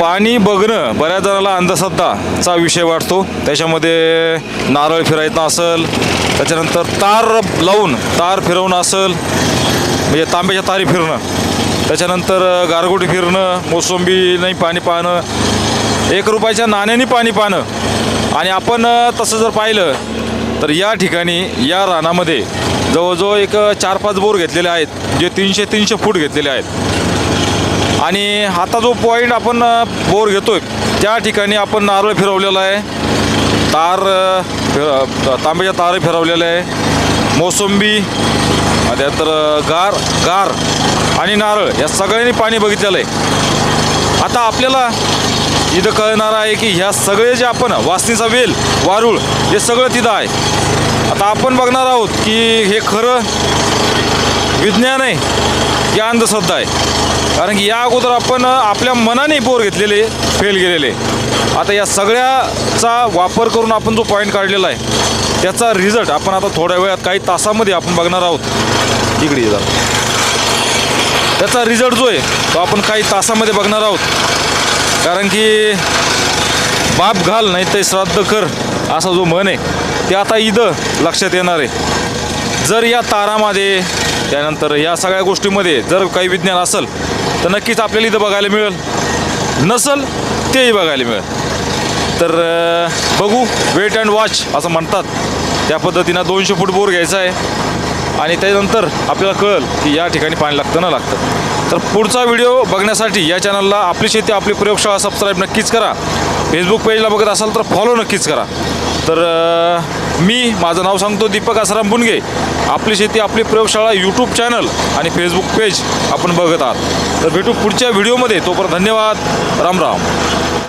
पाणी बघणं बऱ्याच जणाला अंधश्रद्धाचा विषय वाटतो. त्याच्यामध्ये नारळ फिरायचं असेल त्याच्यानंतर तार लावून तार फिरवणं असेल म्हणजे तांब्याच्या तारी फिरणं त्याच्यानंतर गारगोटी फिरणं मोसंबी नाही पाणी पाहणं एक रुपयाच्या नाण्याने पाणी पाहणं. आणि आपण तसं जर पाहिलं तर या ठिकाणी या रानामध्ये जवळजवळ एक चार पाच बोर घेतलेले आहेत जे तीनशे तीनशे फूट घेतलेले आहेत. आणि आता जो पॉईंट आपण बोर बोर घेतोय त्या ठिकाणी आपण नारळ फिरवलेला आहे. तार फिर तांब्याच्या तार फिरवलेले आहे. मोसंबी त्यानंतर गार गार आणि नारळ या सगळ्यांनी पाणी बघितलेलं आहे. आता आपल्याला इथं कळणार आहे की ह्या सगळे जे आपण वासनीचा वेल वारूळ हे सगळं तिथं आहे. आता आपण बघणार आहोत की हे खरं विज्ञान आहे की अंधश्रद्धा आहे. कारण की या अगोदर आपण आपल्या मनाने बोर घेतलेले फेल गेलेले. आता या सगळ्याचा वापर करून आपण जो पॉईंट काढलेला आहे त्याचा रिझल्ट आपण आता थोड्या वेळात काही तासामध्ये आपण बघणार आहोत. इकडे ये जरा. त्याचा रिझल्ट जो आहे तो आपण काही तासामध्ये बघणार आहोत. कारण की बाप घाल नाही ते श्राद्ध कर असा जो म्हण आहे ते आता इथं लक्षात येणार आहे. जर या तारामध्ये त्यानंतर या सगळ्या गोष्टीमध्ये जर काही विज्ञान असेल तर नक्कीच आपल्याला इथं बघायला मिळेल. नसल तेही बघायला मिळेल. तर बघू वेट अँड वॉच असं म्हणतात. त्या पद्धतीनं दोनशे फूट बोर घ्यायचा आहे. आणि त्यानंतर आपल्याला कळेल की या ठिकाणी पाणी लागतं ना लागतं. तर पुढचा व्हिडिओ बघण्यासाठी या चॅनलला आपली शेती आपली प्रयोगशाळा सबस्क्राईब नक्कीच करा. फेसबुक पेजला बघत असाल तर फॉलो नक्कीच करा. तर मी माझं नाव सांगतो दीपक आसाराम बुनगे. आपली शेती आपली प्रयोगशाळा यूट्यूब चॅनल आणि फेसबुक पेज आपण बघत आहात. तर भेटू पुढच्या व्हिडिओमध्ये तोपर्यंत धन्यवाद. राम राम.